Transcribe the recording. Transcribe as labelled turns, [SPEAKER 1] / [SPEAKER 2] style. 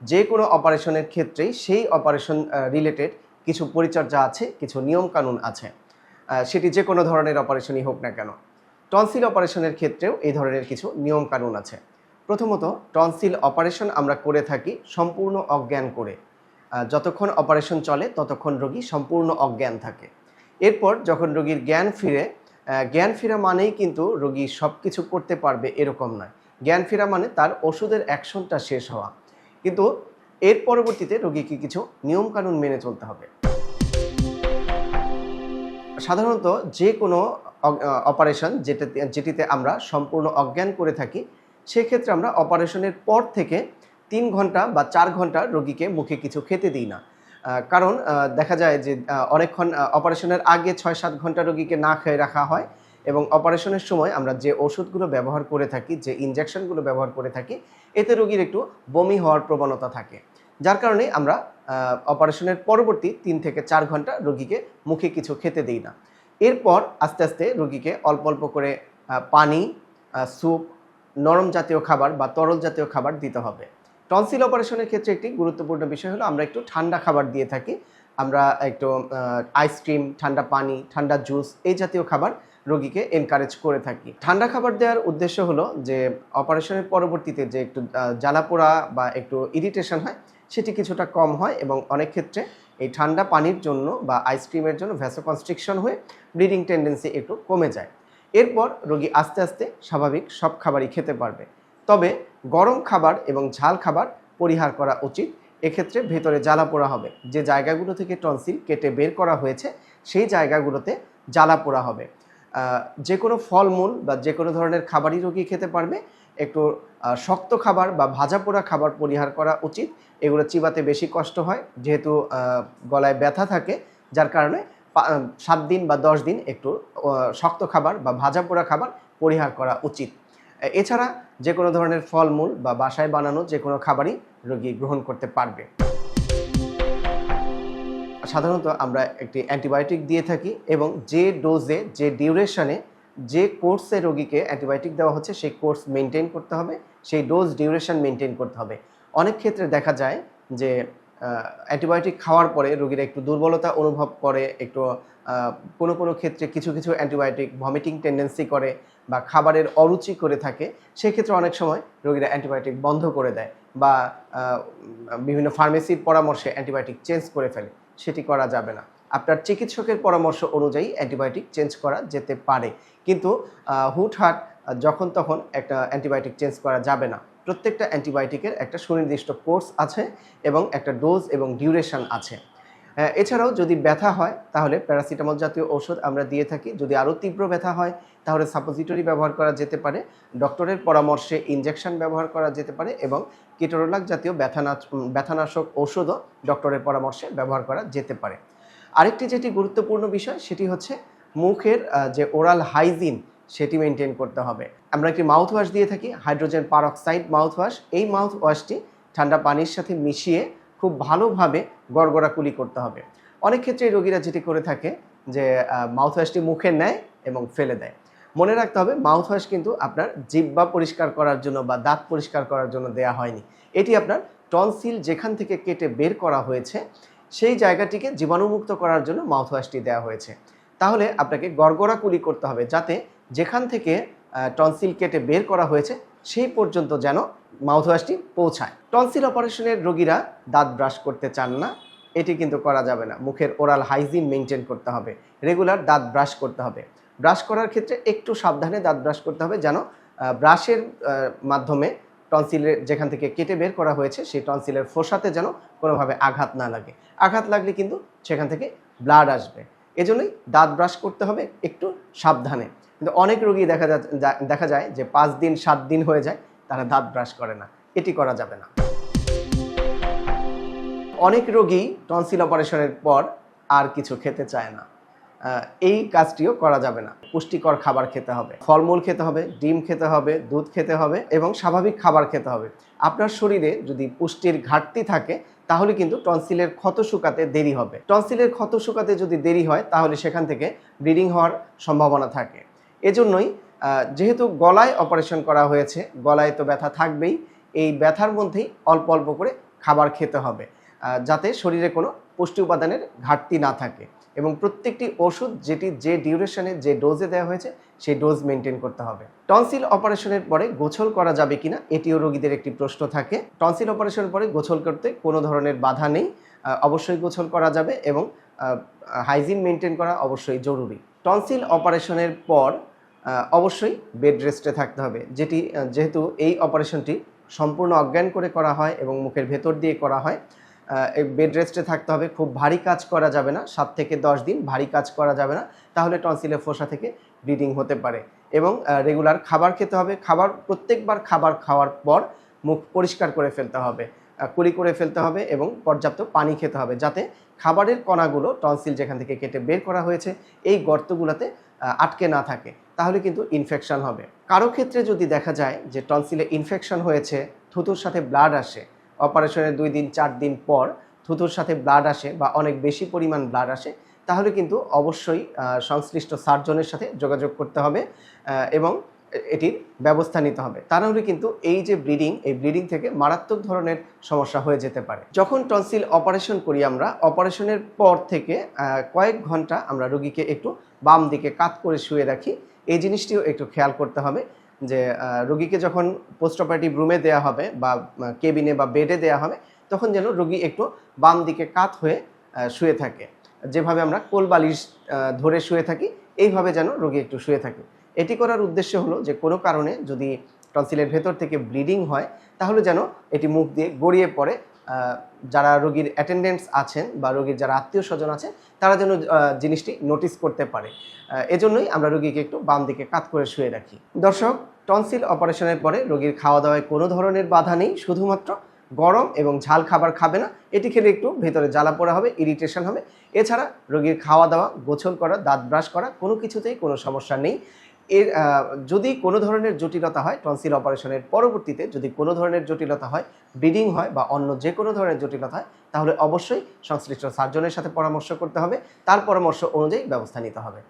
[SPEAKER 1] যে কোনো অপারেশনের ক্ষেত্রেই সেই অপারেশন রিলেটেড কিছু পরিচর্যা আছে, কিছু নিয়মকানুন আছে। সেটি যে কোনো ধরনের অপারেশনই হোক না কেন। টনসিল অপারেশনের ক্ষেত্রেও এই ধরনের কিছু নিয়মকানুন আছে। প্রথমত, টনসিল অপারেশন আমরা করে থাকি সম্পূর্ণ অজ্ঞান করে। যতক্ষণ অপারেশন চলে, ততক্ষণ রোগী সম্পূর্ণ অজ্ঞান থাকে। এরপর যখন রোগীর জ্ঞান ফিরে জ্ঞান ফেরা মানেই কিন্তু রোগী সব কিছু করতে পারবে এরকম নয়। জ্ঞান ফেরা মানে তার ওষুধের অ্যাকশনটা শেষ হওয়া। কিন্তু এর পরবর্তীতে রোগীকে কিছু নিয়মকানুন মেনে চলতে হবে। সাধারণত যে কোনো অপারেশন যেটাতে, যেটিতে আমরা সম্পূর্ণ অজ্ঞান করে থাকি, সেক্ষেত্রে আমরা অপারেশনের পর থেকে তিন ঘণ্টা বা চার ঘণ্টা রোগীকে মুখে কিছু খেতে দিই না। কারণ দেখা যায় যে অনেকক্ষণ অপারেশনের আগে ছয় সাত ঘণ্টা রোগীকে না খেয়ে রাখা হয়। এবং অপারেশনের সময় আমরা যে ওষুধগুলো ব্যবহার করে থাকি, যে ইনজেকশনগুলো ব্যবহার করে থাকি, এতে রোগীর একটু বমি হওয়ার প্রবণতা থাকে। যার কারণে আমরা অপারেশনের পরবর্তী তিন থেকে চার ঘণ্টা রোগীকে মুখে কিছু খেতে দিই না। এরপর আস্তে আস্তে রোগীকে অল্প অল্প করে পানি স্যুপ, নরম জাতীয় খাবার বা তরল জাতীয় খাবার দিতে হবে। টনসিল অপারেশনের ক্ষেত্রে একটি গুরুত্বপূর্ণ বিষয় হলো, আমরা একটু ঠান্ডা খাবার দিয়ে থাকি। আমরা একটু আইসক্রিম, ঠান্ডা পানি, ঠান্ডা জুস, এই জাতীয় খাবার রোগীকে এনকারেজ করে থাকি। ঠান্ডা খাবার দেওয়ার উদ্দেশ্য হলো যে অপারেশনের পরবর্তীতে যে একটু জ্বালাপোড়া বা একটু ইরিটেশন হয়, সেটি কিছুটা কম হয় এবং অনেক ক্ষেত্রে এই ঠান্ডা পানির জন্য বা আইসক্রিমের জন্য ভ্যাসোকনস্ট্রিকশন হয়ে ব্লিডিং টেন্ডেন্সি একটু কমে যায়। এরপর রোগী আস্তে আস্তে স্বাভাবিক সব খাবারই খেতে পারবে। তবে গরম খাবার এবং ঝাল খাবার পরিহার করা উচিত। এক্ষেত্রে ভেতরে জ্বালা পোড়া হবে। যে জায়গাগুলো থেকে টনসিল কেটে বের করা হয়েছে, সেই জায়গাগুলোতে জ্বালা পোড়া হবে। যে কোনো ফলমূল বা যে কোনো ধরনের খাবারই রোগী খেতে পারবে। একটু শক্ত খাবার বা ভাজা পোড়া খাবার পরিহার করা উচিত। এগুলো চিবাতে বেশি কষ্ট হয়, যেহেতু গলায় ব্যথা থাকে, যার কারণে সাত দিন বা দশ দিন একটু শক্ত খাবার বা ভাজা পোড়া খাবার পরিহার করা উচিত। এছাড়া যে কোনো ধরনের ফলমূল বা বাসায় বানানো যে কোনো খাবারই রোগী গ্রহণ করতে পারবে। সাধারণত আমরা একটি অ্যান্টিবায়োটিক দিয়ে থাকি এবং যে ডোজে, যে ডিউরেশনে যে কোর্সে রোগীকে অ্যান্টিবায়োটিক দেওয়া হচ্ছে, সেই কোর্স মেনটেন করতে হবে, সেই ডোজ ডিউরেশন মেনটেন করতে হবে। অনেক ক্ষেত্রে দেখা যায় যে অ্যান্টিবায়োটিক খাওয়ার পরে রোগীরা একটু দুর্বলতা অনুভব করে, একটু কোনো কোনো ক্ষেত্রে কিছু কিছু অ্যান্টিবায়োটিক ভমিটিং টেন্ডেন্সি করে বা খাবারের অরুচি করে থাকে, সেক্ষেত্রে অনেক সময় রোগীরা অ্যান্টিবায়োটিক বন্ধ করে দেয় বা বিভিন্ন ফার্মেসির পরামর্শে অ্যান্টিবায়োটিক চেঞ্জ করে ফেলে। সেটি করা যাবে না। আপনার চিকিৎসকের পরামর্শ অনুযায়ী অ্যান্টিবায়োটিক চেঞ্জ করা যেতে পারে। কিন্তু হুট হুটহাট যখন তখন একটা অ্যান্টিবায়োটিক চেঞ্জ করা যাবে না। প্রত্যেকটা অ্যান্টিবায়োটিকের একটা সুনির্দিষ্ট কোর্স আছে এবং একটা ডোজ এবং ডিউরেশন আছে। এছাড়াও যদি ব্যথা হয় তাহলে প্যারাসিটামল জাতীয় ঔষধ আমরা দিয়ে থাকি। যদি আরও তীব্র ব্যথা হয় তাহলে সাপোজিটরি ব্যবহার করা যেতে পারে ডক্টরের পরামর্শে ইনজেকশন ব্যবহার করা যেতে পারে এবং কিটোরোলাক জাতীয় ব্যথানাশ উম, ব্যথানাশক ঔষধও ডক্টরের পরামর্শে ব্যবহার করা যেতে পারে। আরেকটি যেটি গুরুত্বপূর্ণ বিষয় সেটি হচ্ছে মুখের যে ওরাল হাইজিন সেটি মেনটেন করতে হবে। আমরা একটি মাউথওয়াশ দিয়ে থাকি হাইড্রোজেন পারঅক্সাইড মাউথ ওয়াশ এই মাউথওয়াশটি ঠান্ডা পানির সাথে মিশিয়ে খুব ভালোভাবে গড়গড়া কুলি করতে হবে। অনেক ক্ষেত্রে রোগীরা যেটি করে থাকে যে মাউথওয়াশটি মুখে নেয় এবং ফেলে দেয়। মনে রাখতে হবে মাউথওয়াশ কিন্তু আপনার জিব্বা পরিষ্কার করার জন্য বা দাঁত পরিষ্কার করার জন্য দেয়া হয়নি। এটি আপনার টনসিল যেখান থেকে কেটে বের করা হয়েছে, সেই জায়গাটিকে জীবাণুমুক্ত করার জন্য মাউথওয়াশটি দেওয়া হয়েছে। তাহলে আপনাকে গড়গড়া কুলি করতে হবে যাতে যেখান থেকে টনসিল কেটে বের করা হয়েছে, সেই পর্যন্ত যেন মাউথওয়াশটি পৌঁছায়। টনসিল অপারেশনের রোগীরা দাঁত ব্রাশ করতে চান না, এটি কিন্তু করা যাবে না। মুখের ওরাল হাইজিন মেনটেন করতে হবে, রেগুলার দাঁত ব্রাশ করতে হবে। ব্রাশ করার ক্ষেত্রে একটু সাবধানে দাঁত ব্রাশ করতে হবে যেন ব্রাশের মাধ্যমে টনসিলের যেখান থেকে কেটে বের করা হয়েছে, সেই টনসিলের ফোসাতে যেন কোনোভাবে আঘাত না লাগে। আঘাত লাগলে কিন্তু সেখান থেকে ব্লাড আসবে। এজন্যই দাঁত ব্রাশ করতে হবে একটু সাবধানে। কিন্তু অনেক রোগী দেখা দেখা যায় যে পাঁচ দিন, সাত দিন হয়ে যায়, তারা দাঁত ব্রাশ করে না। এটি করা যাবে না। অনেক রোগী টনসিল অপারেশনের পর আর কিছু খেতে চায় না। এই কাজটিও করা যাবে না। পুষ্টিকর খাবার খেতে হবে। ফলমূল খেতে হবে, ডিম খেতে হবে, দুধ খেতে হবে এবং স্বাভাবিক খাবার খেতে হবে। আপনার শরীরে যদি পুষ্টির ঘাটতি থাকে, তাহলে কিন্তু টনসিলের ক্ষত শুকাতে দেরি হবে। টনসিলের ক্ষত শুকাতে যদি দেরি হয়, তাহলে সেখান থেকে ব্লিডিং হওয়ার সম্ভাবনা থাকে। এজন্যই যেহেতু গলায় অপারেশন করা হয়েছে, গলায় তো ব্যথা থাকবেই, এই ব্যথার মধ্যেই অল্প অল্প করে খাবার খেতে হবে যাতে শরীরে কোনো পুষ্টি উপাদানের ঘাটতি না থাকে এবং প্রত্যেকটি ওষুধ যেটি যে ডিউরেশনে যে ডোজে দেওয়া হয়েছে, সেই ডোজ মেনটেন করতে হবে। টনসিল অপারেশনের পরে গোছল করা যাবে কিনা, এটিও রোগীদের একটি প্রশ্ন থাকে। টনসিল অপারেশনের পরে গোছল করতে কোনো ধরনের বাধা নেই অবশ্যই গোছল করা যাবে এবং হাইজিন মেনটেন করা অবশ্যই জরুরি। টনসিল অপারেশনের পর অবশ্যই বেড রেস্টে থাকতে হবে। যেটি যেহেতু এই অপারেশনটি সম্পূর্ণ অজ্ঞান করে করা হয় এবং মুখের ভেতর দিয়ে করা হয় বেড রেস্টে থাকতে হবে। খুব ভারী কাজ করা যাবে না। সাত থেকে দশ দিন ভারী কাজ করা যাবে না। তাহলে টনসিলের ফোসা থেকে ব্লিডিং হতে পারে এবং রেগুলার খাবার খেতে হবে। খাবার, প্রত্যেকবার খাবার খাওয়ার পর মুখ পরিষ্কার করে ফেলতে হবে কুলি করে ফেলতে হবে এবং পর্যাপ্ত পানি খেতে হবে। যাতে খাবারের কণাগুলো টনসিল যেখান থেকে কেটে বের করা হয়েছে, এই গর্তগুলোতে আটকে না থাকে, তাহলে কিন্তু ইনফেকশান হবে। কারও ক্ষেত্রে যদি দেখা যায় যে টনসিলে ইনফেকশন হয়েছে, থুতুর সাথে ব্লাড আসে অপারেশনের দুই দিন, চার দিন পর থুতুর সাথে ব্লাড আসে বা অনেক বেশি পরিমাণ ব্লাড আসে, তাহলে কিন্তু অবশ্যই সংশ্লিষ্ট সার্জনের সাথে যোগাযোগ করতে হবে এবং এটির ব্যবস্থা নিতে হবে। তা নাহলে কিন্তু এই যে ব্লিডিং, এই ব্লিডিং থেকে মারাত্মক ধরনের সমস্যা হয়ে যেতে পারে। যখন টনসিল অপারেশন করি আমরা, অপারেশনের পর থেকে কয়েক ঘণ্টা আমরা রোগীকে একটু বাম দিকে কাত করে শুয়ে রাখি। এই জিনিসটিও একটু খেয়াল করতে হবে যে রোগীকে যখন পোস্ট অপারেটিভ রুমে দেওয়া হবে বা কেবিনে বা বেডে দেওয়া হবে, তখন যেন রোগী একটু বাম দিকে কাত হয়ে শুয়ে থাকে। যেভাবে আমরা কোলবালিশ ধরে শুয়ে থাকি, এইভাবে যেন রোগী একটু শুয়ে থাকে। এটি করার উদ্দেশ্য হলো যে কোনো কারণে যদি টনসিলের ভেতর থেকে ব্লিডিং হয়, তাহলে যেন এটি মুখ দিয়ে গড়িয়ে পড়ে। যারা রোগীর অ্যাটেন্ডেন্টস আছেন বা রোগীর যারা আত্মীয় স্বজন আছেন, তারা যেন জিনিসটি নোটিস করতে পারে। এজন্যই আমরা রোগীকে একটু বাম দিকে কাত করে শুয়ে রাখি। দর্শক, টনসিল অপারেশনের পরে রোগীর খাওয়া দাওয়ায় কোনো ধরনের বাধা নেই, শুধুমাত্র গরম এবং ঝাল খাবার খাবে না। এটি খেলে একটু ভেতরে জ্বালা পোড়া হবে ইরিটেশন হবে। এছাড়া রোগীর খাওয়া দাওয়া গোছল করা, দাঁত ব্রাশ করা, কোনো কিছুতেই কোনো সমস্যা নেই। এর যদি কোনো ধরনের জটিলতা হয় টনসিল অপারেশনের পরবর্তীতে যদি কোনো ধরনের জটিলতা হয়, ব্লিডিং হয় বা অন্য যে কোনো ধরনের জটিলতা হয়, তাহলে অবশ্যই সংশ্লিষ্ট সার্জনের সাথে পরামর্শ করতে হবে। তার পরামর্শ অনুযায়ী ব্যবস্থা নিতে হবে।